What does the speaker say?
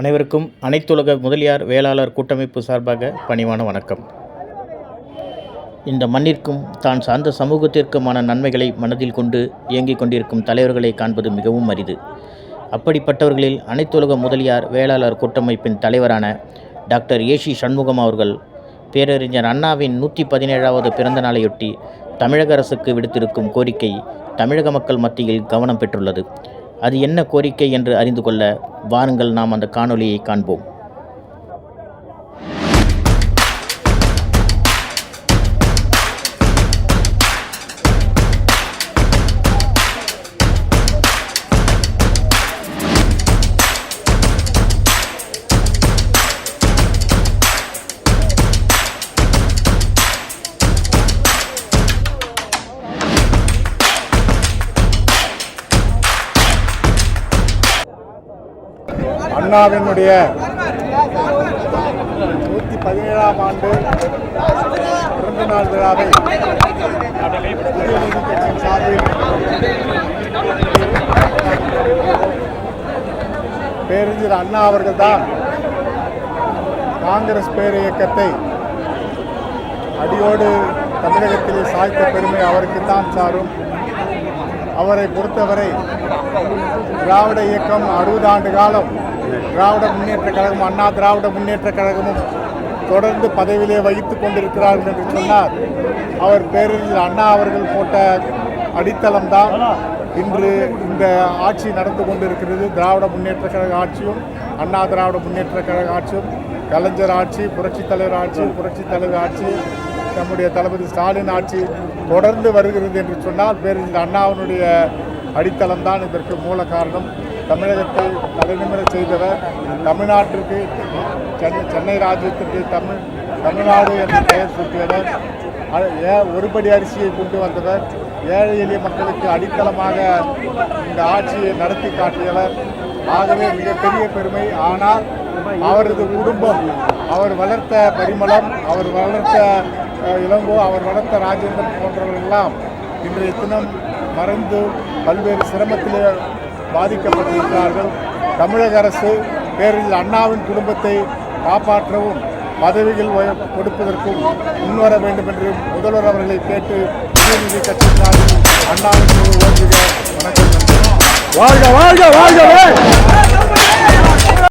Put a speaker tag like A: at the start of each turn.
A: அனைவருக்கும் அனைத்துலக முதலியார் வேளாளர் கூட்டமைப்பு சார்பாக பணிவான வணக்கம். இந்த மண்ணிற்கும் தான் சார்ந்த சமூகத்திற்குமான நன்மைகளை மனதில் கொண்டு இயங்கிக் கொண்டிருக்கும் தலைவர்களை காண்பது மிகவும் அரிது. அப்படிப்பட்டவர்களில் அனைத்துலக முதலியார் வேளாளர் கூட்டமைப்பின் தலைவரான டாக்டர் ஏசி சண்முகம் அவர்கள் பேரறிஞர் அண்ணாவின் நூற்றி பதினேழாவது பிறந்த நாளையொட்டி தமிழக அரசுக்கு விடுத்திருக்கும் கோரிக்கை தமிழக மக்கள் மத்தியில் கவனம் பெற்றுள்ளது. அது என்ன கோரிக்கை என்று அறிந்து கொள்ள வாருங்கள் நாம் அந்த காணொளியை காண்போம்.
B: அண்ணாவினுடைய நூற்றி பதினேழாம் ஆண்டு பிறந்த நாள் விழாவை புதிய நீதி கட்சியின் சார்பில் பேரறிஞர் அண்ணா அவர்கள்தான் காங்கிரஸ் பேர் இயக்கத்தை அடியோடு தமிழகத்திலே சாய்த்த பெருமை அவருக்குத்தான் சாரும். அவரை பொறுத்தவரை திராவிட இயக்கம் அறுபது ஆண்டு காலம் திராவிட முன்னேற்ற கழகம் அண்ணா திராவிட முன்னேற்ற கழகமும் தொடர்ந்து பதவியிலே வகித்துக் கொண்டிருக்கிறார்கள் என்று சொன்னார் அவர் பேரறிஞர் அண்ணா அவர்கள் போட்ட அடித்தளம்தான் இன்று இந்த ஆட்சி நடந்து கொண்டிருக்கிறது. திராவிட முன்னேற்ற கழக ஆட்சியும் அண்ணா திராவிட முன்னேற்ற கழக ஆட்சியும் கலைஞர் ஆட்சி புரட்சித் தலைவர் ஆட்சி புரட்சித் தலைவர் ஆட்சி நம்முடைய தளபதி ஸ்டாலின் ஆட்சி தொடர்ந்து வருகிறது என்று சொன்னால் பேரறிஞர் அண்ணாவினுடைய அடித்தளம் தான் இதற்கு மூல காரணம். தமிழகத்தை தலைநிமிர செய்தவர் தமிழ்நாட்டிற்கு சென்னை சென்னை ராஜ்யத்திற்கு தமிழ் தமிழ்நாடு என்ற பெயர் சூட்டியவர். ஏ- ஒருபடி அரிசியை கொண்டு வந்தவர். ஏழை எளிய மக்களுக்கு அடித்தளமாக இந்த ஆட்சியை நடத்தி காட்டியவர். ஆகவே மிகப்பெரிய பெருமை. ஆனால் அவரது குடும்பம் அவர் வளர்த்த பரிமளம் அவர் வளர்த்த இளங்கோ அவர் வளர்த்த ராஜேந்திரன் போன்றவர்கள் எல்லாம் இன்றைய தினம் மறைந்து பல்வேறு சிரமத்திலே பாதிக்கப்பட்டிருக்கிறார்கள். தமிழக அரசு பேரில் அண்ணாவின் குடும்பத்தை காப்பாற்றவும் பதவிகள் கொடுப்பதற்கும் முன்வர வேண்டும் என்று முதல்வர் அவர்களை கேட்டு உதயநிதி கட்சி சார்பில்
C: வாழ்க வாழ்க வாழ்கவே